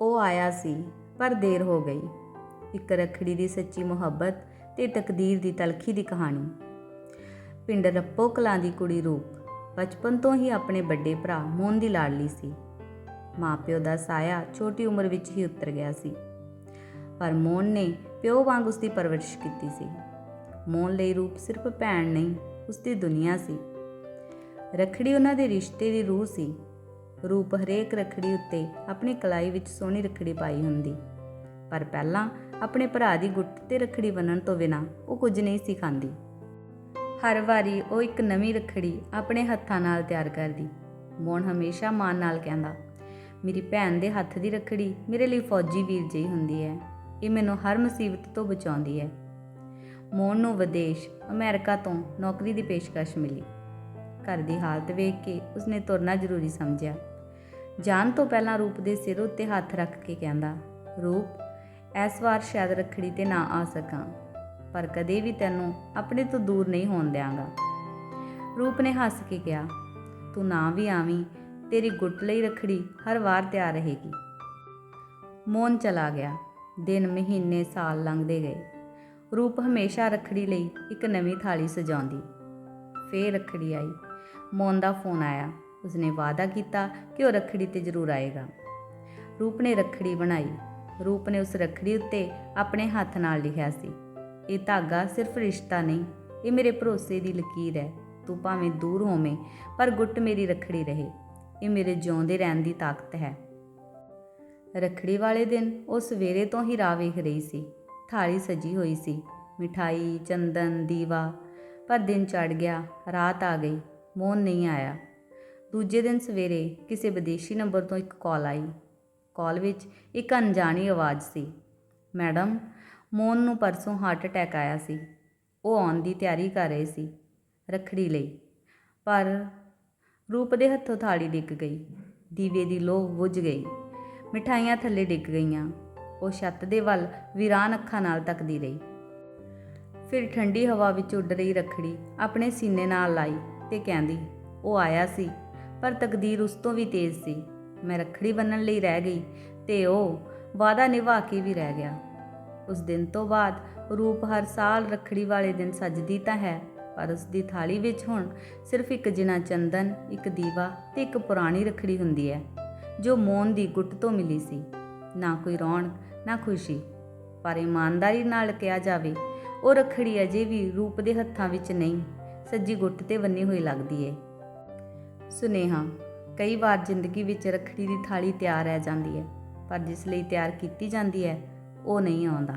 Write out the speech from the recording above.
ਉਹ ਆਇਆ ਸੀ, ਪਰ ਦੇਰ ਹੋ ਗਈ। ਇੱਕ ਰੱਖੜੀ ਦੀ ਸੱਚੀ ਮੁਹੱਬਤ ਤੇ ਤਕਦੀਰ ਦੀ ਤਲਖੀ ਦੀ ਕਹਾਣੀ। ਪਿੰਡ ਰੱਪੋ ਕਲਾਂ ਦੀ ਕੁੜੀ ਰੂਪ ਬਚਪਨ ਤੋਂ ਹੀ ਆਪਣੇ ਵੱਡੇ ਭਰਾ ਮੋਹਨ ਦੀ ਲਾਡਲੀ ਸੀ। ਮਾਪਿਓ ਦਾ ਸਾਇਆ ਛੋਟੀ ਉਮਰ ਵਿੱਚ ਹੀ ਉਤਰ ਗਿਆ ਸੀ। ਪਰ ਮੋਹਨ ਨੇ ਪਿਓ ਵਾਂਗ ਉਸ ਦੀ ਪਰਵਰਿਸ਼ ਕੀਤੀ ਸੀ। ਮੋਹਨ ਲਈ ਰੂਪ ਸਿਰਫ ਭੈਣ ਨਹੀਂ ਉਸ ਦੀ ਦੁਨੀਆ ਸੀ। ਰਖੜੀ ਉਹਨਾਂ ਦੇ ਰਿਸ਼ਤੇ ਦੀ ਰੂਹ ਸੀ। ਰੂਪ ਹਰੇਕ ਰਖੜੀ ਉੱਤੇ ਆਪਣੀ ਕਲਾਈ ਵਿੱਚ ਸੋਹਣੀ ਰਖੜੀ ਪਾਈ ਹੁੰਦੀ। ਪਰ ਪਹਿਲਾਂ ਆਪਣੇ ਭਰਾ ਦੀ ਗੁੱਟ ਤੇ ਰਖੜੀ ਬੰਨਣ ਤੋਂ ਬਿਨਾਂ ਉਹ ਕੁਝ ਨਹੀਂ ਸੀ ਖਾਂਦੀ। ਹਰ ਵਾਰੀ ਉਹ ਇੱਕ ਨਵੀਂ ਰਖੜੀ ਆਪਣੇ ਹੱਥਾਂ ਨਾਲ ਤਿਆਰ ਕਰਦੀ। ਮੋਹਨ ਹਮੇਸ਼ਾ ਮਾਣ ਨਾਲ ਕਹਿੰਦਾ, ਮੇਰੀ ਭੈਣ ਦੇ ਹੱਥ ਦੀ ਰਖੜੀ ਮੇਰੇ ਲਈ ਫੌਜੀ ਵੀਰ ਜਿਹੀ ਹੁੰਦੀ ਹੈ। ਇਹ ਮੈਨੂੰ ਹਰ ਮੁਸੀਬਤ ਤੋਂ ਬਚਾਉਂਦੀ ਹੈ। ਮੋਹਨ ਨੂੰ ਵਿਦੇਸ਼ ਅਮਰੀਕਾ ਤੋਂ ਨੌਕਰੀ ਦੀ ਪੇਸ਼ਕਸ਼ ਮਿਲੀ। ਘਰ ਦੀ ਹਾਲਤ ਵੇਖ ਕੇ ਉਸਨੇ ਤੁਰਨਾ ਜ਼ਰੂਰੀ ਸਮਝਿਆ। ਜਾਣ ਤੋਂ ਪਹਿਲਾਂ ਰੂਪ ਦੇ ਸਿਰ ਉੱਤੇ ਹੱਥ ਰੱਖ ਕੇ ਕਹਿੰਦਾ, ਰੂਪ, ਇਸ ਵਾਰ ਸ਼ਾਇਦ ਰੱਖੜੀ ਤੇ ਨਾ ਆ ਸਕਾਂ, ਪਰ ਕਦੇ ਵੀ ਤੈਨੂੰ ਆਪਣੇ ਤੋਂ ਦੂਰ ਨਹੀਂ ਹੋਣ ਦਿਆਂਗਾ। ਰੂਪ ਨੇ ਹੱਸ ਕੇ ਕਿਹਾ, ਤੂੰ ਨਾ ਵੀ ਆਵੀਂ, ਤੇਰੀ ਗੁੱਟ ਲਈ ਰੱਖੜੀ ਹਰ ਵਾਰ ਤਿਆਰ ਰਹੇਗੀ। ਮੋਨ ਚਲਾ ਗਿਆ, ਦਿਨ, ਮਹੀਨੇ, ਸਾਲ ਲੰਘਦੇ ਗਏ। ਰੂਪ ਹਮੇਸ਼ਾ ਰੱਖੜੀ ਲਈ ਇੱਕ ਨਵੀਂ ਥਾਲੀ ਸਜਾਉਂਦੀ। ਫੇਰ ਰੱਖੜੀ ਆਈ। ਮੋਹਨ ਦਾ ਫੋਨ ਆਇਆ। ਉਸਨੇ ਵਾਅਦਾ ਕੀਤਾ ਕਿ ਉਹ ਰੱਖੜੀ ਤੇ ਜ਼ਰੂਰ ਆਏਗਾ। ਰੂਪ ਨੇ ਰੱਖੜੀ ਬਣਾਈ। ਰੂਪ ਨੇ ਉਸ ਰੱਖੜੀ ਉੱਤੇ ਆਪਣੇ ਹੱਥ ਨਾਲ ਲਿਖਿਆ ਸੀ, ਇਹ ਧਾਗਾ ਸਿਰਫ ਰਿਸ਼ਤਾ ਨਹੀਂ, ਇਹ ਮੇਰੇ ਭਰੋਸੇ ਦੀ ਲਕੀਰ ਹੈ। ਤੂੰ ਭਾਵੇਂ ਦੂਰ ਹੋਵੇਂ, ਪਰ ਗੁੱਟ ਮੇਰੀ ਰੱਖੜੀ ਰਹੇ। ਇਹ ਮੇਰੇ ਜਿਉਂਦੇ ਰਹਿਣ ਦੀ ਤਾਕਤ ਹੈ। ਰੱਖੜੀ ਵਾਲੇ ਦਿਨ ਉਹ ਸਵੇਰੇ ਤੋਂ ਹੀ ਰਾਹ ਵੇਖ ਰਹੀ ਸੀ। ਥਾਲੀ ਸਜੀ ਹੋਈ ਸੀ। ਮਿਠਾਈ, ਚੰਦਨ, ਦੀਵਾ। ਪਰ ਦਿਨ ਚੜ ਗਿਆ, ਰਾਤ ਆ ਗਈ। ਮੋਹਨ ਨਹੀਂ ਆਇਆ। ਦੂਜੇ ਦਿਨ ਸਵੇਰੇ ਕਿਸੇ ਵਿਦੇਸ਼ੀ ਨੰਬਰ ਤੋਂ ਇੱਕ ਕਾਲ ਆਈ। ਕਾਲ ਵਿੱਚ ਇੱਕ ਅਣਜਾਣੀ ਆਵਾਜ਼ ਸੀ। ਮੈਡਮ, ਮੋਹਨ ਨੂੰ ਪਰਸੋਂ ਹਾਰਟ ਅਟੈਕ ਆਇਆ ਸੀ। ਉਹ ਆਉਣ ਦੀ ਤਿਆਰੀ ਕਰ ਰਹੇ ਸੀ, ਰੱਖੜੀ ਲਈ। ਪਰ ਰੂਪ ਦੇ ਹੱਥੋਂ ਥਾਲੀ ਡਿੱਗ ਗਈ। ਦੀਵੇ ਦੀ ਲੋਹ ਬੁਝ ਗਈ। ਮਿਠਾਈਆਂ ਥੱਲੇ ਡਿੱਗ ਗਈਆਂ। ਉਹ ਛੱਤ ਦੇ ਵੱਲ ਵੀਰਾਨ ਅੱਖਾਂ ਨਾਲ ਤੱਕਦੀ ਰਹੀ। ਫਿਰ ਠੰਡੀ ਹਵਾ ਵਿੱਚ ਉੱਡ ਰਹੀ ਰੱਖੜੀ ਆਪਣੇ ਸੀਨੇ ਨਾਲ ਲਾਈ। ਤੇ ਕਹਿੰਦੀ, ਉਹ ਆਇਆ ਸੀ, ਪਰ ਤਕਦੀਰ ਉਸ ਤੋਂ ਵੀ ਤੇਜ਼ ਸੀ। ਮੈਂ ਰੱਖੜੀ ਬੰਨਣ ਲਈ ਰਹਿ ਗਈ ਤੇ ਉਹ ਵਾਦਾ ਨਿਭਾ ਕੇ ਵੀ ਰਹਿ ਗਿਆ। ਉਸ ਦਿਨ ਤੋਂ ਬਾਅਦ ਰੂਪ ਹਰ ਸਾਲ ਰੱਖੜੀ ਵਾਲੇ ਦਿਨ ਸਜਦੀ ਤਾਂ ਹੈ, ਪਰ ਉਸ ਦੀ ਥਾਲੀ ਵਿੱਚ ਹੁਣ ਸਿਰਫ ਇੱਕ ਜਿਨਾ ਚੰਦਨ, ਇੱਕ ਦੀਵਾ ਤੇ ਇੱਕ ਪੁਰਾਣੀ ਰੱਖੜੀ ਹੁੰਦੀ ਹੈ, ਜੋ ਮੋਨ ਦੀ ਗੁੱਟ ਤੋਂ ਮਿਲੀ ਸੀ। ਨਾ ਕੋਈ ਰੌਣਕ, ਨਾ ਖੁਸ਼ੀ, ਪਰ ਇਮਾਨਦਾਰੀ ਨਾਲ ਕਿਹਾ ਜਾਵੇ, ਉਹ ਰੱਖੜੀ ਅਜੇ ਵੀ ਰੂਪ ਦੇ ਹੱਥਾਂ ਵਿੱਚ ਨਹੀਂ। ਸੱਜੀ ਗੁੱਟ ਤੇ ਬੰਨੀ ਹੋਈ ਲੱਗਦੀ ਏ। ਸੁਨੇਹਾ, ਕਈ ਵਾਰ ਜ਼ਿੰਦਗੀ ਵਿੱਚ ਰੱਖੜੀ ਦੀ ਥਾਲੀ ਤਿਆਰ ਰਹਿ ਜਾਂਦੀ ਹੈ ਪਰ ਜਿਸ ਲਈ ਤਿਆਰ ਕੀਤੀ ਜਾਂਦੀ ਹੈ ਉਹ ਨਹੀਂ ਆਉਂਦਾ।